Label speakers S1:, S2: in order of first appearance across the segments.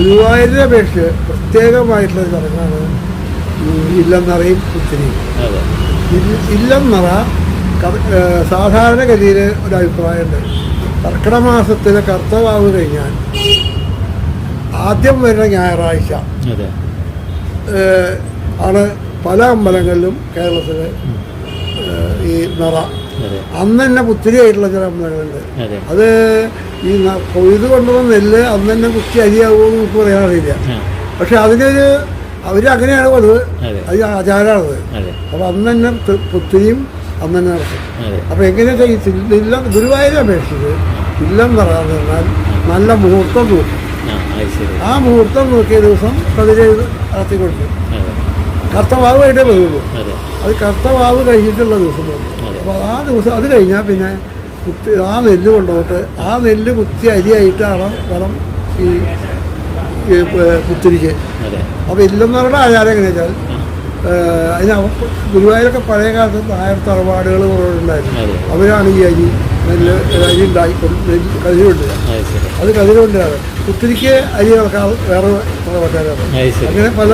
S1: ഗുരുവായൂരിനെ അപേക്ഷിച്ച് പ്രത്യേകമായിട്ടുള്ള ചടങ്ങാണ് ഇല്ലെന്നറയും ഒത്തിരി ഇല്ലെന്നറ സാധാരണഗതിയിൽ ഒരു അഭിപ്രായമുണ്ട്. കർക്കിടക മാസത്തിലെ കർത്തവാവ് കഴിഞ്ഞാൽ ആദ്യം വരുന്ന ഞായറാഴ്ച. ആണ് പല അമ്പലങ്ങളിലും കേരളത്തിൽ ഈ നിറ. അന്നെ തന്നെ പുത്തിരിയായിട്ടുള്ള ചില അമ്പലങ്ങളുണ്ട്.
S2: അത്
S1: ഈ കൊയ്ത് കൊണ്ടുവന്ന നെല്ല് അന്ന് തന്നെ കുത്തി അരിയാവുമെന്ന് നമുക്ക് പറയാൻ അറിയില്ല. പക്ഷെ അതിനൊരു അവരങ്ങനെയാണ് അങ്ങനെയാണ് പതിവ്
S2: അതെ.
S1: അത് ആചാരമാണത്. അപ്പൊ അന്ന് തന്നെ പുത്തിരിയും അന്ന് തന്നെ നടത്തും അപ്പൊ എങ്ങനെയാ ഈ ഇല്ലം ഗുരുവായൂരെ അപേക്ഷിച്ചത് ഇല്ലം പറഞ്ഞാൽ നല്ല മുഹൂർത്തം നോക്കും
S2: ആ
S1: മുഹൂർത്തം നോക്കിയ ദിവസം കതിരെ നടത്തി കൊടുക്കും.
S2: അതെ.
S1: കർത്തവാവ് കഴിഞ്ഞേ വരുള്ളൂ
S2: അത്.
S1: കർത്തവാവ് കഴിഞ്ഞിട്ടുള്ള ദിവസം
S2: അപ്പൊ
S1: അപ്പോൾ ആ ദിവസം അത് കഴിഞ്ഞാൽ പിന്നെ കുത്തി ആ നെല്ല് കൊണ്ടുപോയിട്ട് ആ നെല്ല് കുത്തി അരിയായിട്ടാണ് വേണം ഈ
S2: കുത്തിരിക്കുക
S1: അപ്പോൾ ഇല്ലെന്നവരുടെ ആചാരം എങ്ങനെയാ വെച്ചാൽ അതിന് ഗുരുവായൂരൊക്കെ പഴയ കാലത്ത് നായർ തറവാടുകൾ കുറവുണ്ടായിരുന്നു അവരാണ് ഈ അരി നെല്ല് അരി ഉണ്ടാക്കി കതിരുണ്ട്
S2: അത് ശരി.
S1: കൊണ്ടുവരാറ് കുത്തിരിക്ക് അരി ഇളക്കാൻ വേറെ തറവാട്ടുകാരാണ് അങ്ങനെ പല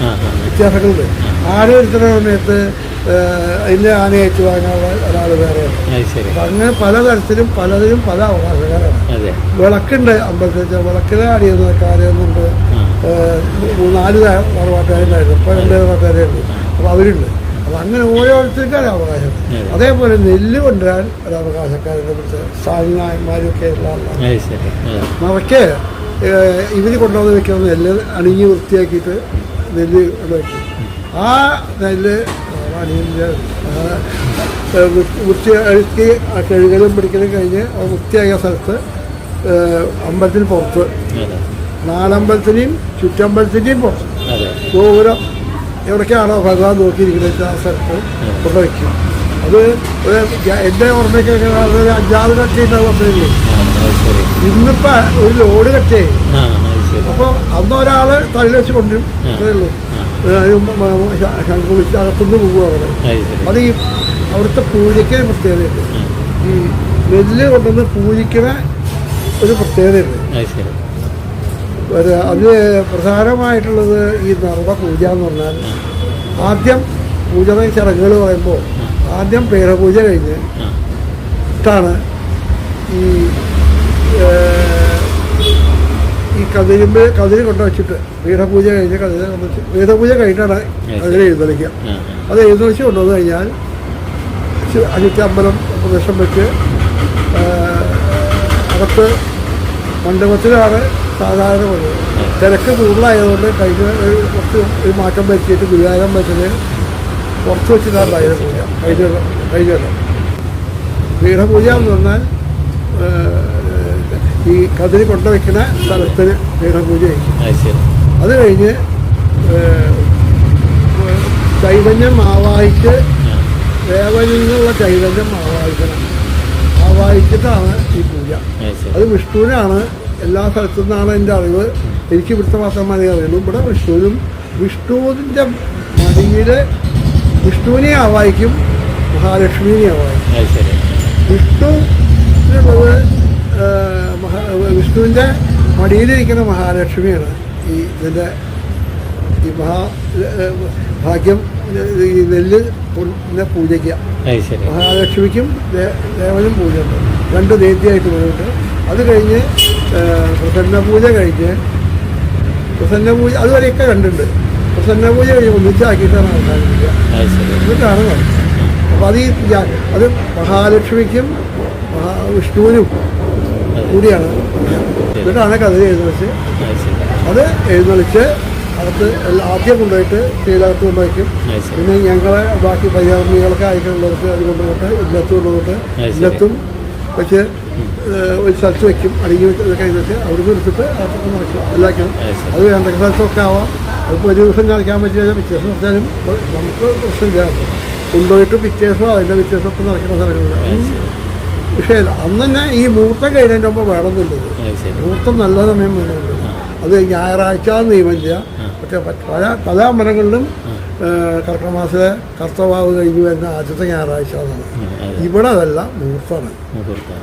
S2: ആ
S1: വ്യത്യാസങ്ങളുണ്ട്. ആന വരുത്തുന്ന സമയത്ത് അതിന്റെ ആന വാങ്ങാനുള്ള ഒരാൾ
S2: വേറെ.
S1: അപ്പം അങ്ങനെ പലതരത്തിലും പലതിലും പല അവകാശക്കാരാണ്.
S2: വിളക്കുണ്ട്
S1: അമ്പലത്തിൽ. വിളക്കിലെ അടിയുന്ന കാര്യമൊന്നുണ്ട് നാല് തറവാട്ടുകാരുണ്ടായിരുന്നു. ഇപ്പോൾ രണ്ട് തറവാട്ടുകാരുണ്ട്. അപ്പോൾ അവരുണ്ട്. അപ്പോൾ അങ്ങനെ ഓരോരുത്തർക്കും ഒരു അവകാശം അതേപോലെ നെല്ല് കൊണ്ടുവരാൻ ഒരു അവകാശക്കാരുടെ കുറിച്ച് സ്വാമിമാരും ഒക്കെ ഉള്ള മറക്കെ. ഇവർ കൊണ്ടുവന്ന് വെക്കുന്ന നെല്ല് അണിഞ്ഞ് വൃത്തിയാക്കിയിട്ട് നെല്ല് വെക്കും ആ നെല്ല് അണിഞ്ഞ അഴുക്കി ആ കഴുകലും പിടിക്കലും കഴിഞ്ഞ് ആ വൃത്തിയാക്കിയ സ്ഥലത്ത് അമ്പലത്തിന് പുറത്ത്. നാലമ്പലത്തിനെയും ചുറ്റമ്പലത്തിന്റെയും പുറത്ത്. ഗോപുരം എവിടേക്കാണോ ഭഗവാൻ നോക്കിയിരിക്കുന്നത് ആ സ്ഥലത്ത് അവിടെ വയ്ക്കും. അത് എന്റെ ഓർമ്മയ്ക്കൊക്കെ ഒരു അഞ്ചാറ് കട്ടി ഉണ്ടാവും അത്രയുള്ളൂ
S2: ആ അത് ശരി.
S1: ഇന്നിപ്പോൾ ഒരു ലോഡ് കട്ടേ
S2: ആ അത് ശരി.
S1: അപ്പോൾ അന്ന് ഒരാൾ തള്ളി വെച്ച് കൊണ്ടുവരും. അത്രേ ഉള്ളൂ. അകത്തുനിന്ന് പോകും അവിടെ
S2: അത്
S1: ഈ അവിടുത്തെ പൂജയ്ക്ക് പ്രത്യേകതയുണ്ട് ഈ നെല്ല് കൊണ്ടുവന്ന് പൂജിക്കണ ഒരു പ്രത്യേകതയുണ്ട്
S2: അത്
S1: പ്രധാനമായിട്ടുള്ളത് ഈ നർമ്മ പൂജ എന്ന് പറഞ്ഞാൽ ആദ്യം പൂജ ചടങ്ങുകൾ പറയുമ്പോൾ ആദ്യം പേരപൂജ കഴിഞ്ഞ്
S2: ആ ാണ്
S1: ഈ ഈ കതിരുമ്പ് കതിര് കൊണ്ടു വെച്ചിട്ട് പീഠപൂജ കഴിഞ്ഞ് കതിര് പീഠപൂജ കഴിഞ്ഞിട്ടാണ് കതിര് എഴുന്നള്ളിക്കുക അത് എഴുന്നള്ളിച്ച് കൊണ്ടുവന്ന് കഴിഞ്ഞാൽ ശി- പ്രദേശം വെച്ച് അകത്ത് മണ്ഡപത്തിലാണ് സാധാരണ പണി തിരക്ക് കൂടുതലായതുകൊണ്ട് കഴിഞ്ഞ കുറച്ച് ഒരു മാറ്റം വരുത്തിയിട്ട് ഗുരുവായൂരം വെച്ചത് പുറത്ത് വെച്ചിട്ടാണ് പൂജ കഴിഞ്ഞ കഴിഞ്ഞ. പീഠപൂജ എന്ന് പറഞ്ഞാൽ ഈ കതിരി കൊണ്ടുവയ്ക്കുന്ന സ്ഥലത്തിന് പീഠപൂജ ചെയ്യും
S2: അത്
S1: കഴിഞ്ഞ് ചൈതന്യം ആവാഹിച്ച് ദേവനിൽ നിന്നുള്ള ചൈതന്യം ആവാഹിക്കണം. ആവാഹിച്ചിട്ടാണ് ഈ പൂജ.
S2: അത്
S1: വിഷ്ണുവിനാണ് എല്ലാ സ്ഥലത്തു നിന്നാണ് എന്റെ അറിവ്. എനിക്ക് ഇവിടുത്തെ മാത്രം മതി അറിയുള്ളൂ. ഇവിടെ വിഷ്ണുവിനും വിഷ്ണുവിന്റെ മടിയിൽ വിഷ്ണുവിനെ ആവാഹിക്കും മഹാലക്ഷ്മിനെ ആവാഹിക്കും. വിഷ്ണു എന്നുള്ളത് വിഷ്ണുവിന്റെ മടിയിലിരിക്കുന്ന മഹാലക്ഷ്മിയാണ് ഈ ഇതിന്റെ ഈ മഹാ ഭാഗ്യം ഈ നെല്ല് പൂജയ്ക്കുക. മഹാലക്ഷ്മിക്കും ദേവനും പൂജയുണ്ട്. രണ്ട് നേദ്യമായിട്ട് പോയിട്ട് അത് കഴിഞ്ഞ് പ്രസന്ന പൂജ കഴിഞ്ഞ് പ്രസന്ന പൂജ അതുവരെയൊക്കെ കണ്ടുണ്ട് പ്രസന്ന പൂജ കഴിഞ്ഞ് ഒന്നിച്ചാക്കിയിട്ടാണ് അവസാനിപ്പിക്കുക എന്നിട്ടാണ് നടക്കുന്നത് അപ്പോൾ അത് ഈ അത് മഹാലക്ഷ്മിക്കും മഹാ വിഷ്ണുവിനും കൂടിയാണ്. എന്നിട്ടാണ് കഥ എഴുന്നള്ളിച്ച്
S2: അത്
S1: എഴുന്നള്ളിച്ച് അകത്ത് ആദ്യം കൊണ്ടുപോയിട്ട് ശ്രീലകത്ത് കൊണ്ടുവയ്ക്കും പിന്നെ ഞങ്ങളെ ബാക്കി പരിചാരണികളൊക്കെ അയക്കാനുള്ളവർക്ക് അത് കൊണ്ടുപോയിട്ട് ഇല്ലത്ത് കൊണ്ടുപോയിട്ട്. ഇല്ലത്തും വെച്ച് ഒരു സ്ഥലത്ത് വെക്കും. വെച്ച് കഴിഞ്ഞ് വെച്ച് അവിടുന്ന് എടുത്തിട്ട് അകത്തൊക്കെ നടക്കും എല്ലാക്കും
S2: അത്
S1: വേണ്ട സ്ഥലത്തൊക്കെ ആവാം. അതിപ്പോൾ ഒരു ദിവസം കളിക്കാൻ പറ്റിയ പിറ്റേ ദിവസം നടത്താനും നമുക്ക് പ്രശ്നമില്ല. കൊണ്ടുപോയിട്ട് പിറ്റേ ദിവസം അതിന്റെ പിറ്റേ ദിവസം ഒക്കെ നടക്കുന്ന സ്ഥലങ്ങളുണ്ട് വിഷയമില്ല അന്ന് തന്നെ ഈ മുഹൂർത്തം കഴിഞ്ഞതിന്റെ മുമ്പ് വേണമെന്നുള്ളത് മുഹൂർത്തം നല്ല സമയം വേണമെന്നുള്ളത് അത് ഞായറാഴ്ച നിയമില്ല പക്ഷേ പല പല അമ്പലങ്ങളിലും കർക്കമാസത്തെ കർത്തവാവ് കഴിഞ്ഞ് വരുന്ന ആദ്യത്തെ ഞായറാഴ്ച എന്നാണ് ഇവിടെ അതല്ല മുഹൂർത്തമാണ്.
S2: മുഹൂർത്തം